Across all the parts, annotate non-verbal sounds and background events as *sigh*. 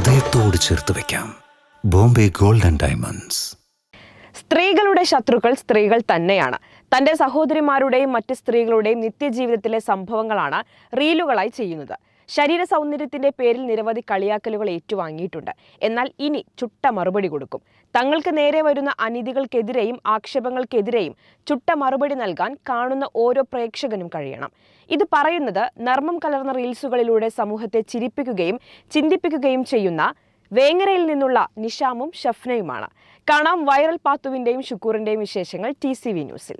ഹൃദയത്തോട് ചേർത്ത് വെക്കാം. Bombay golden diamonds. സ്ത്രീകളുടെ ശത്രുക്കൾ സ്ത്രീകൾ തന്നെയാണ്. തന്റെ സഹോദരിമാരുടെയും മറ്റ് സ്ത്രീകളുടെയും നിത്യജീവിതത്തിലെ സംഭവങ്ങളാണ് റീലുകളായി ചെയ്യുന്നത്. ശരീര സൗന്ദര്യത്തിന്റെ പേരിൽ നിരവധി കളിയാക്കലുകൾ ഏറ്റുവാങ്ങിയിട്ടുണ്ട്. എന്നാൽ ഇനി ചുട്ട മറുപടി കൊടുക്കും. തങ്ങൾക്ക് നേരെ വരുന്ന അനീതികൾക്കെതിരെയും ആക്ഷേപങ്ങൾക്കെതിരെയും ചുട്ട മറുപടി നൽകാൻ കാണുന്ന ഓരോ പ്രേക്ഷകനും കഴിയണം. ഇത് പറയുന്നത് നർമ്മം കലർന്ന റീൽസുകളിലൂടെ സമൂഹത്തെ ചിരിപ്പിക്കുകയും ചിന്തിപ്പിക്കുകയും ചെയ്യുന്ന വേങ്ങരയിൽ നിന്നുള്ള നിഷാമും ഷഫ്നയുമാണ്. കാണാം വൈറൽ പാത്തുവിന്റെയും ഷുക്കൂറിന്റെയും വിശേഷങ്ങൾ ടി സി വി ന്യൂസിൽ.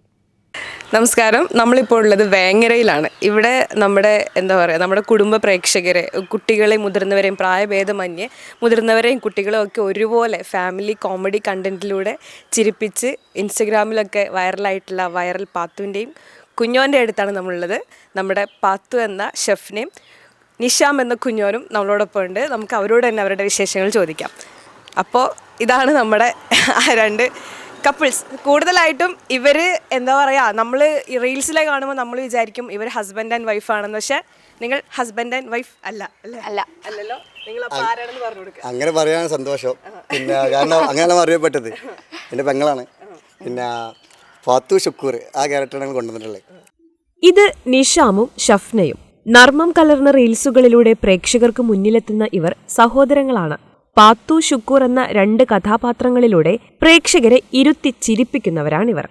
നമസ്കാരം. നമ്മളിപ്പോൾ ഉള്ളത് വേങ്ങരയിലാണ്. ഇവിടെ നമ്മുടെ എന്താ പറയുക നമ്മുടെ കുടുംബ പ്രേക്ഷകരെ കുട്ടികളെയും മുതിർന്നവരെയും പ്രായഭേദമന്യേ മുതിർന്നവരെയും കുട്ടികളെയും ഒക്കെ ഒരുപോലെ ഫാമിലി കോമഡി കണ്ടന്റിലൂടെ ചിരിപ്പിച്ച് ഇൻസ്റ്റഗ്രാമിലൊക്കെ വൈറലായിട്ടുള്ള വൈറൽ പാത്തുവിന്റെയും കുഞ്ഞോന്റെ അടുത്താണ് നമ്മളുള്ളത്. നമ്മുടെ പാത്തു എന്ന ഷെഫിനെയും നിഷാം എന്ന കുഞ്ഞോനും നമ്മളോടൊപ്പം ഉണ്ട്. നമുക്ക് അവരോട് തന്നെ അവരുടെ വിശേഷങ്ങൾ ചോദിക്കാം. അപ്പോൾ ഇതാണ് നമ്മുടെ ആ രണ്ട് കപ്പിൾസ് കൂടുതലായിട്ടും ഇവർ എന്താ പറയുക നമ്മൾ റീൽസിലെ കാണുമ്പോൾ നമ്മൾ വിചാരിക്കും ഇവർ ഹസ്ബൻഡ് ആൻഡ് വൈഫ് ആണെന്ന്. പക്ഷേ നിങ്ങൾ ഹസ്ബൻഡ് ആൻഡ് വൈഫ് അല്ല അല്ല? അല്ലല്ലോ. നിങ്ങൾ ആരാണെന്ന് പറഞ്ഞു കൊടുക്കുക അങ്ങനെ പറയാൻ സന്തോഷം. പിന്നെ കാരണം അങ്ങനെയാണ് അറിയപ്പെട്ടത് എന്റെ പെങ്ങളാണ്. പിന്നെ ഫാത്തു ഷുക്കൂർ ആ ക്യാരക്ടറാണ് കൊണ്ടുവന്നിട്ടുള്ളത്. ഇത് നിഷാമും ഷഫ്നയും. നർമ്മം കലർന്ന റീൽസുകളിലൂടെ പ്രേക്ഷകർക്ക് മുന്നിലെത്തുന്ന ഇവർ സഹോദരങ്ങളാണ്. പാത്തു ഷുക്കൂർ എന്ന രണ്ട് കഥാപാത്രങ്ങളിലൂടെ പ്രേക്ഷകരെ ഇരുത്തി ചിരിപ്പിക്കുന്നവരാണിവർ.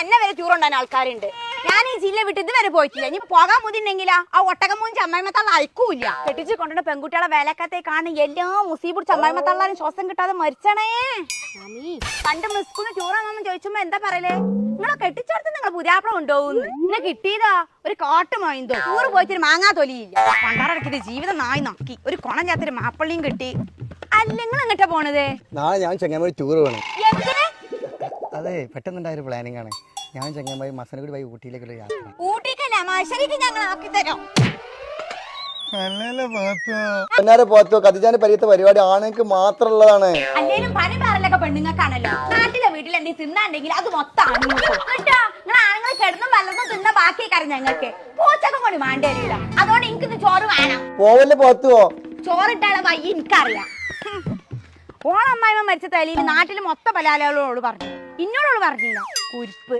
അന്നെ വരെ ടൂർ ഉണ്ടാൻ ആൾക്കാരുണ്ട്? ഞാൻ ഈ ജില്ല വിട്ട് ഇതുവരെ പോയിട്ടില്ല. ഇനി പോകാൻ മുതിണ്ടെങ്കിലാ ആ ഒട്ടകമൂൻ ചമ്മായ്മത്തള്ള അയക്കൂല കെട്ടിച്ച് കൊണ്ടുവന്ന പെൺകുട്ടികളെ വേലക്കത്തേക്കാണ് എല്ലാ മുസീബുട് ചമ്മായ്മത്തള്ളാരും ശ്വാസം കിട്ടാതെ മരിച്ചണേ. പണ്ട് മിസ്കൂന്ന് ടൂറാണെന്ന് ചോദിച്ചുമ്പോ എന്താ പറയലേ? നിങ്ങളെ കെട്ടിച്ചോടത്ത് നിങ്ങൾ പുരാപ്പളം കൊണ്ടുപോകുന്നു നിന്നെ കിട്ടിയതാ ഒരു കാട്ട് മൊയ്ന്തോ. ടൂറ് പോയിട്ട് ഒരു മാങ്ങാ തൊലിയില്ല. പണ്ടാറടക്കിട്ട് ജീവിതം നായി നോക്കി. ഒരു കൊണം ചാത്തൊരു മാപ്പിള്ളിയും കിട്ടി. അല്ല നിങ്ങൾ എങ്ങട്ടാ പോണത്? നാളെ ഞാൻ ചെങ്ങായി ടൂർ വേണം എന്തിന്? അതെ പെട്ടെന്നുണ്ടായ ഒരു പ്ലാനിങ് ആണ്. ഞാൻ ചെങ്ങായി മസനഗുഡി പോയി ഊട്ടിയിലേക്കുള്ള യാത്ര. ഊട്ടിക്കല്ല? മത്സരിക്ക് ഞങ്ങൾ ആക്കി തരാം? എന്നാരെ പോത്തോ. കതിജാന്റെ പരിയത്തെ പരിപാടി ആണുങ്ങൾക്ക് മാത്രമുള്ളതാണ്. അല്ലേലും പനി പാറലൊക്കെ പെണ്ണുങ്ങൾക്കാണല്ലോ. നാട്ടിലെ വീട്ടിൽ എന്തെങ്കിലും തിന്നാണ്ടെങ്കിൽ അത് മൊത്തം ആണുങ്ങൾ കിടന്നും വല്ലതും തിന്ന ബാക്കി കാര്യം ഞങ്ങൾക്ക്. പൂച്ചക്കം കൊണ്ട് മാണ്ടേരില്ല അതുകൊണ്ട് എനിക്കിന്ന് ചോറ് വേണം. പോവല്ലേ പോത്തുവോ ചോറിട്ടാളെ വയ്യ എനിക്കറിയാം. ഓണമ്മായ്മ മരിച്ച തലയിൽ നാട്ടിൽ മൊത്തം പലാലകളോട് പറഞ്ഞു. ഇന്നോടോട് പറഞ്ഞില്ല. കുരിപ്പ്.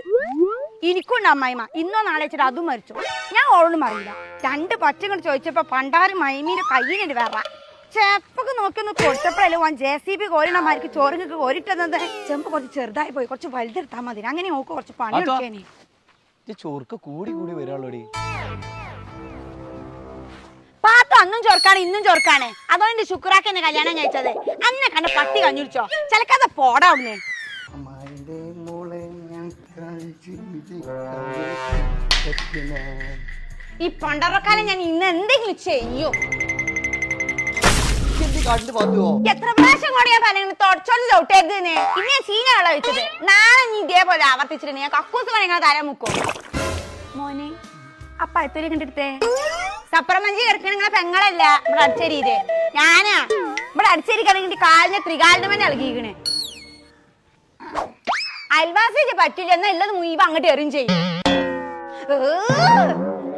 എനിക്കുണ്ട് അമ്മായിമ്മ. ഇന്നോ നാളെ വെച്ചിട്ട് അതും മരിച്ചു. ഞാൻ ഓളോടും അറിയില്ല രണ്ട് പച്ചങ്ങൾ ചോദിച്ചപ്പോ പണ്ടാറ് മൈമീന്റെ കയ്യിനുണ്ട് വേറ. ചെപ്പൊക്കെ നോക്കി ഒന്ന് കൊടുത്തപ്പോഴല്ലേ ഓൻ ജെ സി ബി കോരിണമാർക്ക് ചോറിങ്ങൾക്ക് കോരിട്ടത് ചെമ്പ് കുറച്ച് ചെറുതായി പോയി. കുറച്ച് വലുതെടുത്താൽ മതി. അങ്ങനെ നോക്ക് കുറച്ച് പണി എടുക്കേനെ. ചോർക്ക് കൂടി കൂടി വരാളോടി പാത്തു അന്നും ചോർക്കാണ് ഇന്നും ചോർക്കാണ് അതുകൊണ്ട് ശുക്രാക്ക് എന്നെ കല്യാണം കഴിച്ചത്. അന്നെ കണ്ട പട്ടി കഞ്ഞുടിച്ചോ. ചിലക്കാതെ പോടാ ഞാൻ ഈ പണ്ടറക്കാലം ഞാൻ ഇന്ന് എന്തെങ്കിലും ചെയ്യോ? എത്ര പ്രാവശ്യം കൂടെ ഞാൻ പറഞ്ഞു തുടച്ചോണ്ട് ചവിട്ടരുത് പിന്നെ സീന സീനാളെ വെച്ചത്. നാളെ നീ ഇതേപോലെ ആവർത്തിച്ചിട്ട് ഞാൻ കക്കൂസ് പണിങ്ങളെ തരാൻ മുക്കും. മോനെ അപ്പ എത്ര കണ്ടെടുത്തേ സപ്രമഞ്ചി കിടക്കണ നിങ്ങളെ പെങ്ങളല്ല? ഇവിടെ അടിച്ചേരിയത് ഞാനാ. ഇവിടെ അടിച്ചേരി കിടന്നിട്ട് കാലിന് ത്രികാലിന് തന്നെ ഇളകിക്കണേ അയൽവാസിക്ക് പറ്റില്ല എന്നാ ഉള്ളത് അങ്ങോട്ട് എറിയും ചെയ്യും.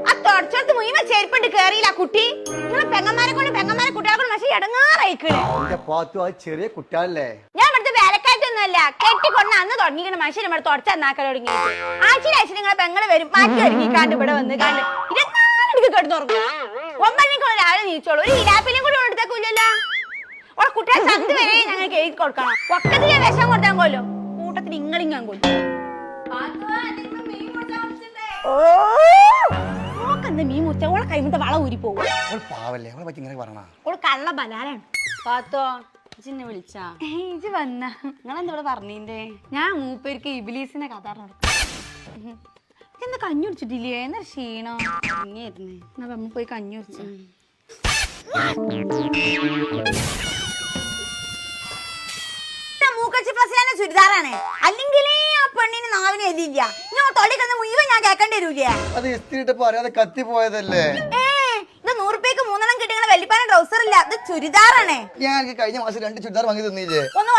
ആ തുടച്ചോടത്ത് മുയിവ ചെരുപ്പിട്ട് കേറിയില്ല കുട്ടി. നിങ്ങളെ പെങ്ങന്മാരെ കൊണ്ട് പെങ്ങന്മാരെ കുട്ടികളെ കൊണ്ട് പക്ഷേ ഇടങ്ങാറായിക്കണേ. എന്റെ പാത്തു അത് ചെറിയ കുട്ടികളല്ലേ ഞാൻ ഇവിടുത്തെ വേലക്കാറ്റൊന്നുമല്ല കെട്ടിക്കൊണ്ട് അന്ന് തുടങ്ങിയിട്ട് മനുഷ്യൻ ഇവിടെ തുടച്ചാന്നാക്കാൻ തുടങ്ങി ആഴ്ചയിൽ ആഴ്ച നിങ്ങളെ പെങ്ങൾ വരും. മാറ്റി ഒരുങ്ങിക്കാണ്ട് ഇവിടെ വന്ന് കണ്ട് ഇരുപത്തിനാലടിക്ക് കിടന്നുറങ്ങും ഒമ്പണിക്കുള്ള രാവിലെ നീച്ചോളൂ. ഒരു ഇരാപ്പിലും കൂടി എടുത്തേക്കില്ലല്ലോ. കുട്ടികളെ ചന്ത് വരെ ഞങ്ങൾക്ക് എഴുതി കൊടുക്കണം. ഒക്കത്തിലെ വിഷം കൊടുത്താൽ കൊല്ലോ കൂട്ടത്തിൽ ഇങ്ങളിങ്ങാൻ കൊല്ലും ഓക്കെന്താ മീൻ മുറിച്ച? ഓളെ കൈമത്തെ വള ഊരി പോകും പാവല്ലേ അവളെ പറ്റി ഇങ്ങനെ പറഞ്ഞാ? ഓൾ കള്ള ബലാലാണ്. പാത്തോ ഇജിന്നെ വിളിച്ചാ? വന്ന. പറഞ്ഞീന്റെ? ഞാൻ മൂപ്പേർക്ക് ഇബിലീസിനെ കഥ നടക്കും എന്താ കഞ്ഞി കുടിച്ചിട്ടില്ലേ? എന്നാ ക്ഷീണം. ഇങ്ങനെ എന്നാ നമ്മ പോയി കഞ്ഞി കുടിച്ചു. ചുരിദാറാണ്. അല്ലെങ്കിൽ ആ പെണ്ണിന് നാവിന് എഴുതിയില്ല. ഞാൻ തൊള്ളി കന്ന് മുഴുവൻ ഞാൻ കേൾക്കേണ്ടി വരൂലേ? അത് ഇസ്തിരിട്ട് പറയാതെ കത്തി പോയതല്ലേ? ഏ ഇത് നൂറുപേക്ക് മൂന്നെണ്ണം വെള്ളിപ്പാന ട്രൗസർ ഇല്ല ഇത് ചുരിദാറാണ്. ഞാൻ എനിക്ക് കഴിഞ്ഞ മാസം രണ്ട് ചുരിദാർ വാങ്ങി തന്നില്ലേ ഒന്ന്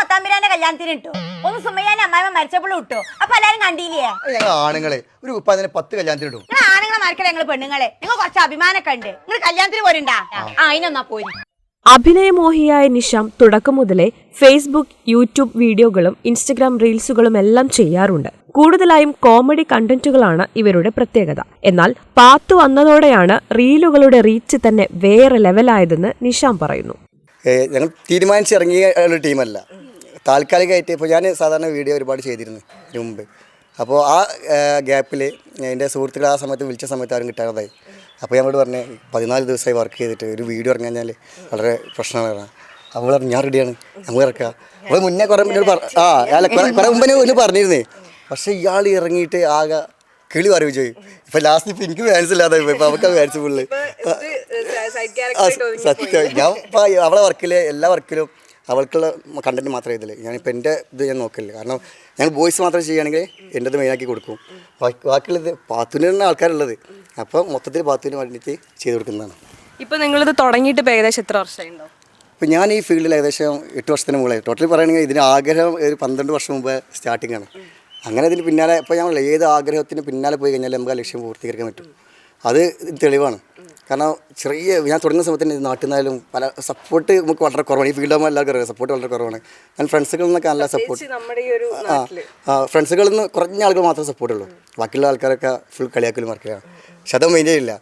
കല്യാണത്തിന് ഇട്ടു. ഒന്ന് സുമയ്യാന്റെ അമ്മായിമ്മ മരിച്ചപ്പോഴും ഇട്ടു. അപ്പൊ എല്ലാരും കണ്ടില്ലേ? അത് ഞങ്ങൾ ആണുങ്ങളെ ഒരു ഉപ്പ അതിനെ പത്ത് കല്യാണത്തിന് ഇടും. നിങ്ങൾ ആണുങ്ങളെ മറക്കല പെണ്ണുങ്ങളെ? നിങ്ങൾ കുറച്ച് അഭിമാനമൊക്കെ ഉണ്ട്. നിങ്ങൾ കല്യാണത്തിന് പോരുണ്ടാ? ആ. അതിനൊന്നാ പോരി. അഭിനയമോഹിയായ നിഷാം തുടക്കം മുതലേ ഫേസ്ബുക്ക് യൂട്യൂബ് വീഡിയോകളും ഇൻസ്റ്റഗ്രാം റീൽസുകളും എല്ലാം ചെയ്യാറുണ്ട്. കൂടുതലായും കോമഡി കണ്ടന്റുകളാണ് ഇവരുടെ പ്രത്യേകത. എന്നാൽ പാത്തു വന്നതോടെയാണ് റീലുകളുടെ റീച്ച് തന്നെ വേറെ ലെവലായതെന്ന് നിഷാം പറയുന്നു. ഞങ്ങൾ തീരുമാനിച്ചിറങ്ങിയ ഒരു ടീമല്ല. താൽക്കാലികമായിട്ട് ഇപ്പോൾ ഞാൻ സാധാരണ വീഡിയോ ഒരുപാട് ചെയ്തിരുന്നു മുമ്പ്. അപ്പോൾ ആ ഗ്യാപ്പിൽ എന്റെ സുഹൃത്തുക്കൾ ആ സമയത്ത് വിളിച്ച സമയത്ത് ആരും കിട്ടാതായി. അപ്പോൾ ഞങ്ങളോട് പറഞ്ഞേ പതിനാല് ദിവസമായി വർക്ക് ചെയ്തിട്ട് ഒരു വീഡിയോ ഇറങ്ങാഞ്ഞാൽ വളരെ പ്രശ്നമാണ് അപ്പോൾ പറഞ്ഞു ഞാൻ റെഡിയാണ് നമുക്ക് ഇറക്കുക അപ്പോൾ മുന്നേ കുറേ മുന്നേ പറ ആ അല്ല കുറേ കുറേ മുമ്പേ ഒന്ന് പറഞ്ഞിരുന്നേ. പക്ഷേ ഇയാൾ ഇറങ്ങിയിട്ട് ആകെ കിളി പറയു ചെയ്യും ഇപ്പം ലാസ്റ്റ് ഇപ്പം എനിക്ക് ഫാൻസ് ഇല്ലാതെ ഇപ്പം അവർക്ക് ഫുള്ള് സത്യം. ഞാൻ ഇപ്പം അവളെ വർക്കിൽ എല്ലാ വർക്കിലും അവൾക്കുള്ള കണ്ടന്റ് മാത്രമേ ഇതിൽ ഞാനിപ്പോൾ എന്റെ ഇത് ഞാൻ നോക്കില്ല കാരണം ഞാൻ വോയിസ് മാത്രം ചെയ്യുകയാണെങ്കിൽ എന്റെ ഇത് മെയിനാക്കി കൊടുക്കും. ബാക്കി ബാക്കിയുള്ളത് പാത്തുനാണ് ആൾക്കാരുള്ളത്. അപ്പോൾ മൊത്തത്തിൽ പാത്തുവിന് വേണ്ടിയിട്ട് ചെയ്ത് കൊടുക്കുന്നതാണ്. ഇപ്പൊ നിങ്ങളിത് തുടങ്ങിയിട്ട് ഏകദേശം എത്ര വർഷമായിട്ടുണ്ടോ ഇപ്പോൾ ഞാൻ ഈ ഫീൽഡിൽ ഏകദേശം എട്ട് വർഷത്തിന് മുകളിൽ ടോട്ടലി പറയുകയാണെങ്കിൽ ഇതിന് ആഗ്രഹം ഒരു പന്ത്രണ്ട് വർഷം മുമ്പ് സ്റ്റാർട്ടിംഗ് ആണ്. അങ്ങനെ ഇതിന് പിന്നാലെ ഇപ്പോൾ ഞാൻ ഏത് ആഗ്രഹത്തിന് പിന്നാലെ പോയി കഴിഞ്ഞാൽ നമുക്ക് ആ ലക്ഷ്യം പൂർത്തീകരിക്കാൻ പറ്റും. അത് തെളിവാണ്. കാരണം ചെറിയ ഞാൻ തുടങ്ങുന്ന സമയത്ത് തന്നെ നാട്ടിൽ നിന്നാലും പല സപ്പോർട്ട് നമുക്ക് വളരെ കുറവാണ്. ഈ ഫീൽഡാകുമ്പോൾ എല്ലാവർക്കും അറിയാം സപ്പോർട്ട് വളരെ കുറവാണ്. ഞാൻ ഫ്രണ്ട്സുകളിൽ നിന്നൊക്കെ നല്ല സപ്പോർട്ട് ആ ഫ്രണ്ട്സുകളിൽ നിന്ന് കുറഞ്ഞ ആളുകൾ മാത്രമേ സപ്പോർട്ടുള്ളൂ ബാക്കിയുള്ള ആൾക്കാരൊക്കെ ഫുൾ കളിയാക്കലും മറക്കലാണ് പക്ഷെ അത് മെയിൻ ചെയ്യില്ല.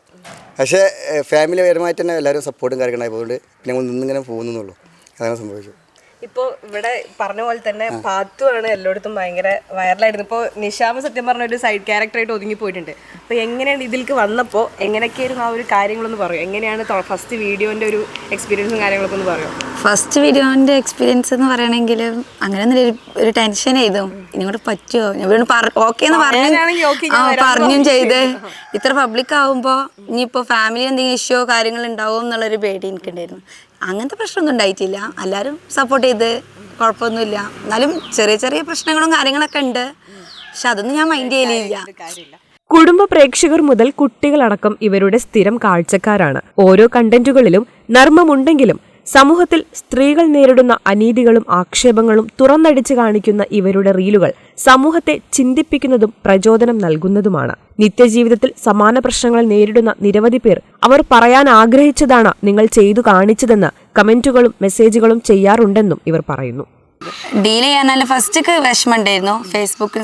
പക്ഷേ ഫാമിലി പരമായിട്ട് തന്നെ എല്ലാവരും സപ്പോർട്ടും കാര്യങ്ങളായി പോകുന്നുണ്ട് പിന്നെ ഞങ്ങൾ നിന്നിങ്ങനെ പോകുന്നുള്ളൂ. അതാണ് സംഭവിച്ചത്. ഇപ്പൊ ഇവിടെ പറഞ്ഞ പോലെ തന്നെ പാത്തു ആണ് എല്ലായിടത്തും ഭയങ്കര വൈറലായിരുന്നു ഇപ്പോൾ നിഷാമ സത്യം പറഞ്ഞ ഒരു സൈഡ് ക്യാരക്ടറായിട്ട് ഒതുങ്ങി പോയിട്ടുണ്ട്. അപ്പോൾ എങ്ങനെയാണ് ഇതിലേക്ക് വന്നപ്പോൾ എങ്ങനെയൊക്കെയായിരുന്നു ആ ഒരു കാര്യങ്ങളൊന്ന് പറയും? എങ്ങനെയാണ് ഫസ്റ്റ് വീഡിയോന്റെ ഒരു എക്സ്പീരിയൻസും കാര്യങ്ങളൊക്കെ ഒന്ന് പറയും? ഫസ്റ്റ് വീഡിയോന്റെ എക്സ്പീരിയൻസ് എന്ന് പറയണമെങ്കിൽ അങ്ങനെ ഒരു ഒരു ടെൻഷൻ ചെയ്തു ഇനിയോട് പറ്റുമോ ഞാൻ ഓക്കെ എന്ന് പറഞ്ഞു ഞാൻ ആ പറഞ്ഞും ചെയ്ത്. ഇത്ര പബ്ലിക് ആവുമ്പോൾ ഇനിയിപ്പോൾ ഫാമിലി എന്തെങ്കിലും ഇഷ്യോ കാര്യങ്ങൾ ഉണ്ടാവും എന്നുള്ളൊരു പേടി എനിക്കുണ്ടായിരുന്നു. അങ്ങനത്തെ പ്രശ്നമൊന്നും ഉണ്ടായിട്ടില്ല. എല്ലാവരും സപ്പോർട്ട് ചെയ്ത്. കുഴപ്പമൊന്നുമില്ല. എന്നാലും ചെറിയ ചെറിയ പ്രശ്നങ്ങളും കാര്യങ്ങളൊക്കെ ഉണ്ട്. പക്ഷെ അതൊന്നും ഞാൻ മൈൻഡ് ചെയ്യലില്ല. കുടുംബ പ്രേക്ഷകർ മുതൽ കുട്ടികളടക്കം ഇവരുടെ സ്ഥിരം കാഴ്ചക്കാരാണ്. ഓരോ കണ്ടന്റുകളിലും നർമ്മമുണ്ടെങ്കിലും സമൂഹത്തിൽ സ്ത്രീകൾ നേരിടുന്ന അനീതികളും ആക്ഷേപങ്ങളും തുറന്നടിച്ചു കാണിക്കുന്ന ഇവരുടെ റീലുകൾ സമൂഹത്തെ ചിന്തിപ്പിക്കുന്നതും പ്രചോദനം നൽകുന്നതുമാണ്. നിത്യജീവിതത്തിൽ സമാന പ്രശ്നങ്ങൾ നേരിടുന്ന നിരവധി പേർ അവർ പറയാൻ ആഗ്രഹിച്ചതാണ് നിങ്ങൾ ചെയ്തു കാണിച്ചതെന്ന് കമന്റുകളും മെസ്സേജുകളും ചെയ്യാറുണ്ടെന്നും ഇവർ പറയുന്നു. ഡീൽ ചെയ്യാനല്ല ഫസ്റ്റൊക്കെ വിഷമം ഉണ്ടായിരുന്നു. ഫേസ്ബുക്കിൽ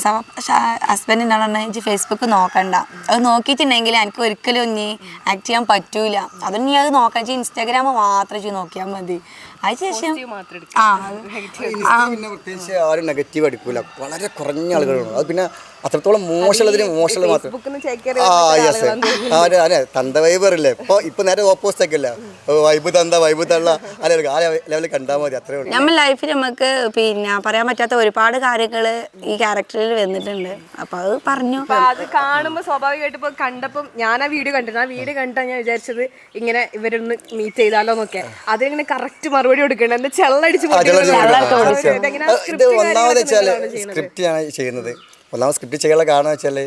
ഹസ്ബൻഡിന്റെ പറഞ്ഞാൽ ഫേസ്ബുക്ക് നോക്കണ്ട. അത് നോക്കിയിട്ടുണ്ടെങ്കിൽ എനിക്ക് ഒരിക്കലും ഇനി ആക്ട് ചെയ്യാൻ പറ്റൂല. അതൊന്നും നീ അത് നോക്കാൻ ഇൻസ്റ്റാഗ്രാം മാത്രം ചെയ്ത് നോക്കിയാൽ മതി. അതിനുശേഷം ആ. പിന്നെ പ്രത്യേകിച്ച് ആരും നെഗറ്റീവ് അടിക്കൂല. വളരെ കുറഞ്ഞ ആളുകളുള്ളൂ അത് പിന്നെ അത്രത്തോളം മോശമുള്ളതിന് മോശമുള്ളത് മാത്രം. ആ യെസ് അതെ അതെ. തന്ത വൈബർ ഇല്ലേ ഇപ്പൊ ഇപ്പൊ നേരെ ഓപ്പോസിറ്റ് ഒക്കെ അല്ല വൈബ് തന്ത വൈബ് തള്ള. അല്ലെ ആ ലെവലിൽ കണ്ടാൽ മതി. അത്രേ ഉള്ളൂ. നമ്മൾ ലൈഫിൽ നമുക്ക് പിന്നെ പറയാൻ പറ്റാത്ത ഒരുപാട് കാര്യങ്ങൾ ഈ ക്യാരക്ടറിൽ വന്നിട്ടുണ്ട്. അപ്പൊ അത് പറഞ്ഞു. അത് കാണുമ്പോൾ സ്വാഭാവികമായിട്ട് ഇപ്പൊ കണ്ടപ്പോൾ ഞാൻ ആ വീഡിയോ കണ്ടിരുന്നു. ആ വീഡിയോ കണ്ടാ ഞാൻ വിചാരിച്ചത് ഇങ്ങനെ ഇവരൊന്ന് മീറ്റ് ചെയ്താലോ എന്നൊക്കെ അതിങ്ങനെ കറക്റ്റ് മറുപടി കൊടുക്കണം എന്താ ചെള്ളടിച്ച്. ഇത് ഒന്നാമത് വെച്ചാൽ നിങ്ങളാണ് ചെയ്യുന്നത്? സ്ക്രിപ്റ്റ് ആണ് ചെയ്യുന്നത്. ഒന്നാമത് സ്ക്രിപ്റ്റ് ചെയ്യാനുള്ള കാരണം വെച്ചാൽ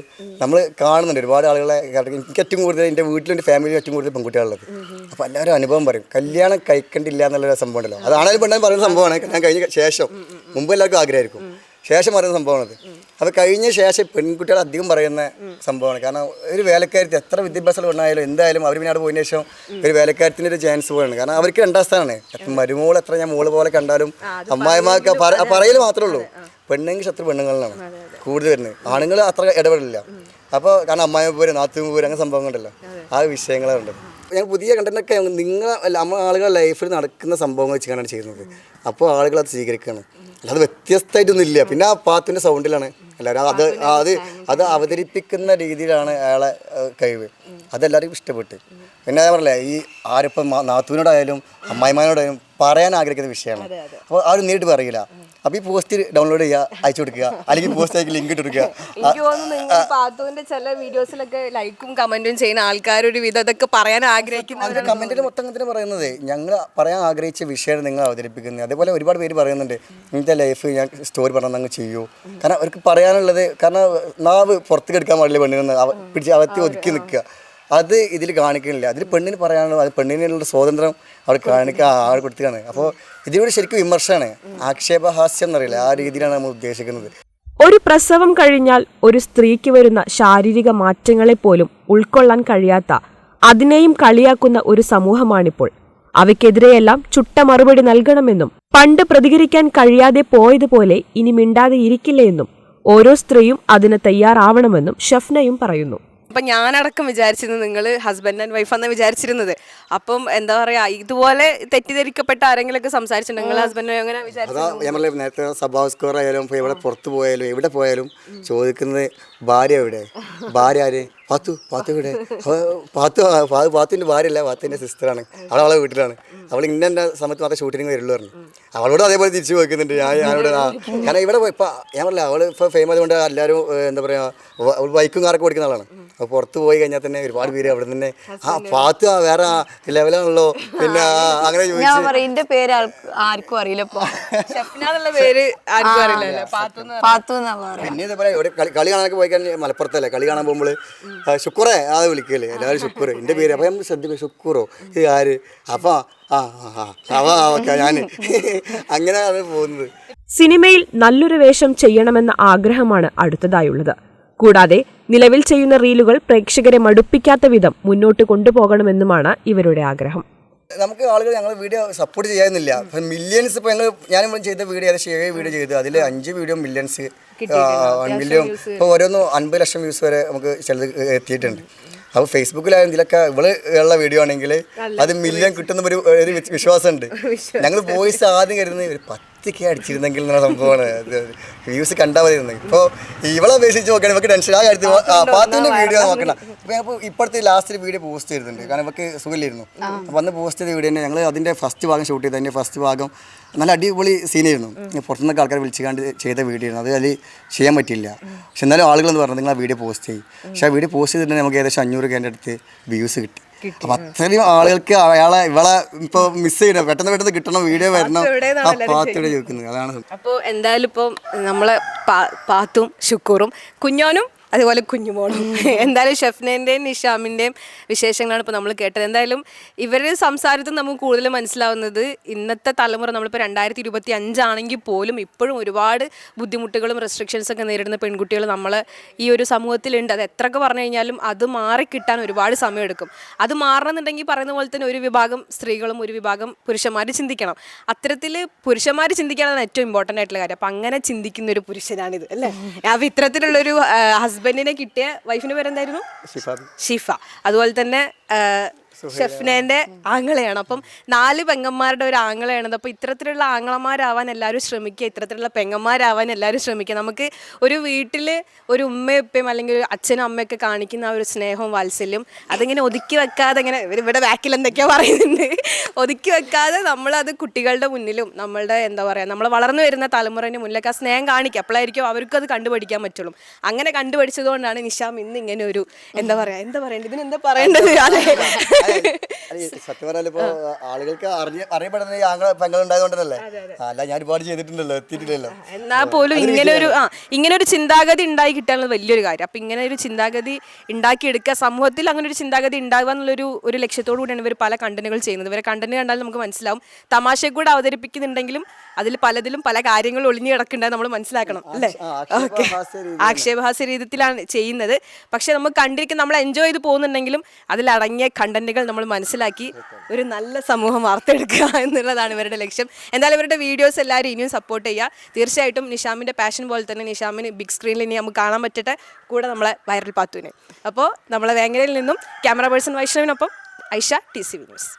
നമ്മൾ കാണുന്നുണ്ട്. ഒരുപാട് ആളുകളെ എനിക്ക് ഏറ്റവും കൂടുതൽ എന്റെ വീട്ടിലും എന്റെ ഫാമിലിയും ഏറ്റവും കൂടുതൽ പെൺകുട്ടികളുള്ളത് അപ്പോൾ എല്ലാവരും അനുഭവം പറയും കല്യാണം കഴിക്കണ്ടില്ല എന്നുള്ളൊരു സംഭവം ഉണ്ടല്ലോ അതാണെങ്കിലും പെണ്ണാൻ പറയുന്ന സംഭവമാണ്. ഞാൻ കഴിഞ്ഞ ശേഷം മുമ്പ് എല്ലാവർക്കും ആഗ്രഹമായിരിക്കും. ശേഷം പറയുന്ന സംഭവമാണത്. അപ്പോൾ കഴിഞ്ഞ ശേഷം പെൺകുട്ടികൾ അധികം പറയുന്ന സംഭവമാണ്. കാരണം ഒരു വേലക്കാരത്തി എത്ര വിദ്യാഭ്യാസം ഉണ്ടായാലും എന്തായാലും അവർ പിന്നീട് അവിടെ പോയതിന് ശേഷം ഒരു വേലക്കാരത്തിന് ഒരു ചാൻസ് പോവാണ്. കാരണം അവർക്ക് രണ്ടാം സ്ഥാനമാണ്. മരുമോൾ എത്ര ഞാൻ മോൾ പോലെ കണ്ടാലും അമ്മായിമാർക്ക് പറയൽ മാത്രമേ ഉള്ളൂ. പെണ്ണുങ്ങൾ ശത്രു പെണ്ണുങ്ങളിലാണ് കൂടുതൽ വരുന്നത്. ആണുങ്ങൾ അത്ര ഇടപെടില്ല. അപ്പോൾ കാരണം അമ്മായി പോര് നാത്തുമ്പ് പോര് അങ്ങനെ സംഭവങ്ങളുണ്ടല്ലോ. ആ വിഷയങ്ങളുണ്ട് ഞാൻ പുതിയ കണ്ടന്റൊക്കെ നിങ്ങൾ നമ്മൾ ആളുകളുടെ ലൈഫിൽ നടക്കുന്ന സംഭവങ്ങൾ വെച്ചാണ് ചെയ്യുന്നത്. അപ്പോൾ ആളുകൾ അത് സ്വീകരിക്കുകയാണ് അല്ലാതെ വ്യത്യസ്തമായിട്ടൊന്നും ഇല്ല പിന്നെ ആ പാത്തിന്റെ സൗണ്ടിലാണ് എല്ലാവരും അത് അത് അത് അവതരിപ്പിക്കുന്ന രീതിയിലാണ് അയാളെ കഴിവ്. അതെല്ലാവർക്കും ഇഷ്ടപ്പെട്ട്. പിന്നെ ഞാൻ പറഞ്ഞില്ലേ ഈ ആരിപ്പം നാത്തുവിനോടായാലും നാത്തൂനോടായാലും അമ്മായിമാനോടായാലും പറയാൻ ആഗ്രഹിക്കുന്ന വിഷയമാണ്. അപ്പോൾ ആരും നേരിട്ട് പറയില്ല. അപ്പോൾ ഈ പോസ്റ്റ് ഡൗൺലോഡ് ചെയ്യുക അയച്ചു കൊടുക്കുക അല്ലെങ്കിൽ പോസ്റ്റ് ലിങ്ക് ഇട്ട് കൊടുക്കുക. എനിക്ക് തോന്നുന്നു നിങ്ങൾ പാത്തുവിന്റെ ചില വീഡിയോസിലൊക്കെ ലൈക്കും കമന്റും ചെയ്യുന്ന ആൾക്കാർ ഒരു വിധം ഇതൊക്കെ പറയാൻ ആഗ്രഹിക്കുന്ന കമന്റിൽ മൊത്തം അങ്ങനെ പറയുന്നത്. ഞങ്ങൾ പറയാൻ ആഗ്രഹിച്ച വിഷയം നിങ്ങൾ അവതരിപ്പിക്കുന്നത്. അതേപോലെ ഒരുപാട് പേര് പറയുന്നുണ്ട് ഇന്നത്തെ ലൈഫ് ഞാൻ സ്റ്റോറി പറഞ്ഞാൽ അങ്ങ് ചെയ്യൂ. കാരണം അവർക്ക് പറയാനുള്ളത് കാരണം നാവ് പുറത്തേക്ക് എടുക്കാൻ പാടില്ല പെണ്ണിനെന്ന് പിടിച്ച് അവത്തി ഒതുക്കി നിൽക്കുക. അത് ഇതിൽ കാണിക്കുന്നില്ല അതിൽ പെണ്ണിന് പറയാനുള്ള അത് പെണ്ണിനുള്ള സ്വാതന്ത്ര്യം അവിടെ കാണിക്കുക ആൾ കൊടുക്കുകയാണ് അപ്പോൾ ഇതിലൂടെ ശരിക്കും വിമർശമാണ് ആക്ഷേപഹാസ്യം എന്നറിയില്ല. ആ രീതിയിലാണ് നമ്മൾ ഉദ്ദേശിക്കുന്നത്. ഒരു പ്രസവം കഴിഞ്ഞാൽ ഒരു സ്ത്രീക്ക് വരുന്ന ശാരീരിക മാറ്റങ്ങളെ പോലും ഉൾക്കൊള്ളാൻ കഴിയാത്ത അതിനെയും കളിയാക്കുന്ന ഒരു സമൂഹമാണിപ്പോൾ. അവയ്ക്കെതിരെയെല്ലാം ചുട്ട മറുപടി നൽകണമെന്നും പണ്ട് പ്രതികരിക്കാൻ കഴിയാതെ പോയതുപോലെ ഇനി മിണ്ടാതെ ഇരിക്കില്ലയെന്നും ഓരോ സ്ത്രീയും അതിന് തയ്യാറാവണമെന്നും ഷഫ്നയും പറയുന്നു. അപ്പം ഞാനടക്കം വിചാരിച്ചിരുന്നത് നിങ്ങൾ ഹസ്ബൻഡ് ആൻഡ് വൈഫ് എന്നാണ് വിചാരിച്ചിരുന്നത്. അപ്പം എന്താ പറയാ ഇതുപോലെ തെറ്റിദ്ധരിക്കപ്പെട്ട ആരെങ്കിലുമൊക്കെ സംസാരിച്ചിട്ടുണ്ട്? നിങ്ങൾ ഹസ്ബൻഡ് അങ്ങനെ അതാ വിചാരിച്ചു ഞാൻ പറഞ്ഞില്ലേ നേരത്തെ സഭാ സ്കോർ ആയാലും ഇപ്പോൾ എവിടെ പുറത്ത് പോയാലും എവിടെ പോയാലും ചോദിക്കുന്നത് ഭാര്യ എവിടെ? ഭാര്യ ആര്? പാത്തു പാത്തു എവിടെ? അവ പാത്തു പാത്തുവിന്റെ ഭാര്യയല്ല പാത്തുവിന്റെ സിസ്റ്ററാണ് അവൾ അവളെ വീട്ടിലാണ്. അവൾ ഇന്ന എന്റെ സമയത്ത് മാത്രമേ ഷൂട്ടിങ് വരുള്ളൂ പറഞ്ഞു. അവളോട് അതേപോലെ തിരിച്ചു വെക്കുന്നുണ്ട് ഞാൻ ഞാനിവിടെ ആ കാരണം ഇവിടെ പോയി ഇപ്പം ഞാൻ പറഞ്ഞില്ല അവൾ ഇപ്പോൾ ഫെയിം ആയതുകൊണ്ട് എല്ലാവരും എന്താ പറയുക അവൾ ബൈക്കും കാറൊക്കെ ഓടിക്കുന്ന ആളാണ്. അപ്പോൾ പുറത്ത് പോയി കഴിഞ്ഞാൽ തന്നെ ഒരുപാട് പേര് അവിടെ തന്നെ ആ പാത്തു ആ വേറെ ലെവലാണല്ലോ പിന്നെ അങ്ങനെ ഞാൻ ചോദിച്ചു എന്റെ പേര് ആർക്കും അറിയില്ല പേര് പാത്തു പിന്നെ ഇതേപോലെ ഇവിടെ കളി കളി കാണാനൊക്കെ പോയി കഴിഞ്ഞാൽ മലപ്പുറത്തല്ലേ? കളി കാണാൻ പോകുമ്പോൾ ശുക്കുറേ? ആ വിളിക്കല്ലേ എല്ലാവരും ശുക്കുർ. എന്റെ പേര് അപ്പം നമ്മൾ ശ്രദ്ധിക്കും ശുക്കുറോ? ഇത് ആര്? അപ്പം ആ ആ ആ. ഓക്കെ ഞാൻ അങ്ങനെയാണ് പോകുന്നത്. സിനിമയിൽ നല്ലൊരു വേഷം ചെയ്യണമെന്ന ആഗ്രഹമാണ് അടുത്തതായുള്ളത്. കൂടാതെ നിലവിൽ ചെയ്യുന്ന റീലുകൾ പ്രേക്ഷകരെ മടുപ്പിക്കാത്ത വിധം മുന്നോട്ട് കൊണ്ടുപോകണമെന്നുമാണ് ഇവരുടെ ആഗ്രഹം. നമുക്ക് ആളുകൾ ഞങ്ങൾ വീഡിയോ സപ്പോർട്ട് ചെയ്യാനില്ല. മില്യൺസ് ഇപ്പോൾ ഞങ്ങൾ ഞാൻ ചെയ്ത വീഡിയോ ഏകദേശം ഏഴ് വീഡിയോ ചെയ്തു. അതിൽ അഞ്ച് വീഡിയോ മില്യൺസ് വൺ മില്യൺ ഇപ്പോൾ ഓരോന്നും അൻപത് ലക്ഷം വ്യൂസ് വരെ നമുക്ക് ചിലത് എത്തിയിട്ടുണ്ട്. അപ്പോൾ ഫേസ്ബുക്കിലായാലും ഇതിലൊക്കെ ഇവൾ ഉള്ള വീഡിയോ ആണെങ്കിൽ അത് മില്യൺ കിട്ടുന്ന ഒരു ഒരു വിശ്വാസമുണ്ട്. *laughs* ഞങ്ങൾ വോയിസ് ആദ്യം കരുതുന്നത് ഒരു പത്ത് കെ അടിച്ചിരുന്നെങ്കിൽ എന്നുള്ള സംഭവമാണ്. വ്യൂസ് കണ്ടാൽ മതി ഇപ്പോൾ ഇവളെ അപേക്ഷിച്ച് നോക്കണം നമുക്ക് ടെൻഷൻ ആ കാര്യത്തിൽ പാത്തിന്റെ വീഡിയോ നോക്കണം ഇപ്പോൾ ഞാൻ ഇപ്പോഴത്തെ ലാസ്റ്റ് വീഡിയോ പോസ്റ്റ് ചെയ്തിട്ടുണ്ട്. കാരണം ഇവർക്ക് സുഖമില്ലായിരുന്നു. അപ്പോൾ അന്ന് പോസ്റ്റ് ചെയ്ത വീഡിയോ തന്നെ ഞങ്ങൾ അതിന്റെ ഫസ്റ്റ് ഭാഗം ഷൂട്ട് ചെയ്ത് അതിന്റെ ഫസ്റ്റ് ഭാഗം നല്ല അടിപൊളി സീനായിരുന്നു പുറത്തുനിന്നൊക്കെ ആൾക്കാർ വിളിച്ചുകൊണ്ട് ചെയ്ത വീഡിയോ ആയിരുന്നു. അത് അതിൽ ചെയ്യാൻ പറ്റില്ല പക്ഷെ എന്നാലും ആളുകളെന്ന് പറഞ്ഞു നിങ്ങൾ ആ വീഡിയോ പോസ്റ്റ് ചെയ്യും പക്ഷേ ആ വീഡിയോ പോസ്റ്റ് ചെയ്തിട്ടുണ്ടെങ്കിൽ നമുക്ക് ഏകദേശം അഞ്ഞൂറ് കേന്റെ അടുത്ത് വ്യൂസ് കിട്ടി. അപ്പം അത്രയും ആളുകൾക്ക് അയാളെ ഇവളെ ഇപ്പൊ മിസ് ചെയ്യണം? പെട്ടെന്ന് പെട്ടെന്ന് കിട്ടണം? വീഡിയോ വരണം? ചോദിക്കുന്നത് അതാണ് അപ്പോൾ എന്തായാലും ഇപ്പൊ നമ്മളെ പാത്തും ശുക്കൂറും കുഞ്ഞോനും അതുപോലെ കുഞ്ഞുമോളും. എന്തായാലും ഷെഫ്നേന്റെയും നിഷാമിന്റെയും വിശേഷങ്ങളാണ് ഇപ്പോൾ നമ്മൾ കേട്ടത്. എന്തായാലും ഇവരുടെ സംസാരത്തിൽ നമുക്ക് കൂടുതൽ മനസ്സിലാവുന്നത് ഇന്നത്തെ തലമുറ നമ്മളിപ്പോൾ രണ്ടായിരത്തി ഇരുപത്തി അഞ്ചാണെങ്കിൽ പോലും ഇപ്പോഴും ഒരുപാട് ബുദ്ധിമുട്ടുകളും റെസ്ട്രിക്ഷൻസ് ഒക്കെ നേരിടുന്ന പെൺകുട്ടികൾ നമ്മൾ ഈ ഒരു സമൂഹത്തിലുണ്ട്. അത് എത്രയൊക്കെ പറഞ്ഞു കഴിഞ്ഞാലും അത് മാറിക്കിട്ടാൻ ഒരുപാട് സമയമെടുക്കും. അത് മാറണമെന്നുണ്ടെങ്കിൽ പറയുന്ന പോലെ തന്നെ ഒരു വിഭാഗം സ്ത്രീകളും ഒരു വിഭാഗം പുരുഷന്മാർ ചിന്തിക്കണം. അത്തരത്തിൽ പുരുഷന്മാർ ചിന്തിക്കാനാണ് ഏറ്റവും ഇമ്പോർട്ടന്റ് ആയിട്ടുള്ള കാര്യം. അപ്പം അങ്ങനെ ചിന്തിക്കുന്ന ഒരു പുരുഷനാണിത് അല്ലേ? അപ്പം ഇത്തരത്തിലുള്ളൊരു ഹസ്ബൻഡിനെ കിട്ടിയ വൈഫിന്റെ പേരെന്തായിരുന്നു? ഷിഫ. അതുപോലെ തന്നെ ഷെഫ്നേന്റെ ആങ്ങളെയാണ്. അപ്പം നാല് പെങ്ങന്മാരുടെ ഒരു ആങ്ങളെയാണ് അപ്പൊ ഇത്തരത്തിലുള്ള ആങ്ങളമാരാവാൻ എല്ലാവരും ശ്രമിക്കുക ഇത്തരത്തിലുള്ള പെങ്ങന്മാരാവാൻ എല്ലാവരും ശ്രമിക്കുക. നമുക്ക് ഒരു വീട്ടിൽ ഒരു ഉമ്മയും ഉപ്പയും അല്ലെങ്കിൽ ഒരു അച്ഛനും അമ്മയൊക്കെ കാണിക്കുന്ന ആ ഒരു സ്നേഹവും വാത്സല്യം അതിങ്ങനെ ഒതുക്കി വെക്കാതെ ഇങ്ങനെ ഇവിടെ ബാക്കിൽ എന്തൊക്കെയാ പറയുന്നുണ്ട്. ഒതുക്കി വെക്കാതെ നമ്മളത് കുട്ടികളുടെ മുന്നിലും നമ്മളുടെ എന്താ പറയുക നമ്മൾ വളർന്നു വരുന്ന തലമുറേന്റെ മുന്നിലൊക്കെ ആ സ്നേഹം കാണിക്കുക. അപ്പോഴായിരിക്കും അവർക്കും അത് കണ്ടുപഠിക്കാൻ പറ്റുള്ളൂ. അങ്ങനെ കണ്ടുപഠിച്ചതുകൊണ്ടാണ് നിഷാം ഇന്ന് ഇങ്ങനെ ഒരു എന്താ പറയുക എന്താ പറയേണ്ടത്? ഇതിനെന്താ പറയേണ്ടത്? അതെ *laughs* സത്യം പറഞ്ഞാൽ ഇപ്പൊ ആളുകൾക്ക് അറിയ അറിയപ്പെടുന്ന ഈ ആംഗ്ല പെങ്ങളുണ്ടായതുകൊണ്ടല്ലേ? അല്ല ഞാൻ ഒരുപാട് ചെയ്തിട്ടുണ്ടല്ലോ എത്തിയിട്ടില്ലല്ലോ. എന്നാ പോലും ഇങ്ങനെ ഒരു ആ ഇങ്ങനെ ഒരു ചിന്താഗതി ഉണ്ടായി കിട്ടാനുള്ളത് വലിയൊരു കാര്യം. അപ്പൊ ഇങ്ങനെ ഒരു ചിന്താഗതി ഉണ്ടാക്കിയെടുക്കുക സമൂഹത്തിൽ അങ്ങനെ ഒരു ചിന്താഗതി ഉണ്ടാകുക എന്നുള്ളൊരു ഒരു ലക്ഷ്യത്തോടു കൂടിയാണ് ഇവർ പല കണ്ടന്റുകൾ ചെയ്യുന്നത്. ഇവരെ കണ്ടന്റ് കണ്ടാൽ നമുക്ക് മനസ്സിലാവും. തമാശ കൂടെ അവതരിപ്പിക്കുന്നുണ്ടെങ്കിലും അതിൽ പലതിലും പല കാര്യങ്ങൾ ഒളിഞ്ഞു കിടക്കുന്നുണ്ട് നമ്മൾ മനസ്സിലാക്കണം അല്ലേ? ഓക്കെ. ആക്ഷേപഹാസ്യ രീതിയിലാണ് ചെയ്യുന്നത്. പക്ഷെ നമ്മൾ കണ്ടിരിക്കുന്ന നമ്മൾ എൻജോയ് ചെയ്ത് പോകുന്നുണ്ടെങ്കിലും അതിലടങ്ങിയ കണ്ടന്റുകൾ നമ്മൾ മനസ്സിലാക്കി ഒരു നല്ല സമൂഹം വാർത്തെടുക്കുക *laughs* എന്നുള്ളതാണ് ഇവരുടെ ലക്ഷ്യം. എന്തായാലും ഇവരുടെ വീഡിയോസ് എല്ലാവരും ഇനിയും സപ്പോർട്ട് ചെയ്യുക. തീർച്ചയായിട്ടും നിഷാമിന്റെ പാഷൻ പോലെ തന്നെ നിഷാമിന് ബിഗ് സ്ക്രീനിൽ ഇനി നമുക്ക് കാണാൻ പറ്റട്ടെ. കൂടെ നമ്മളെ വൈറൽ പാത്തുവിനെ. അപ്പോൾ നമ്മളെ വേങ്ങരയിൽ നിന്നും camera person വൈഷ്ണവിനൊപ്പം Aisha T C V news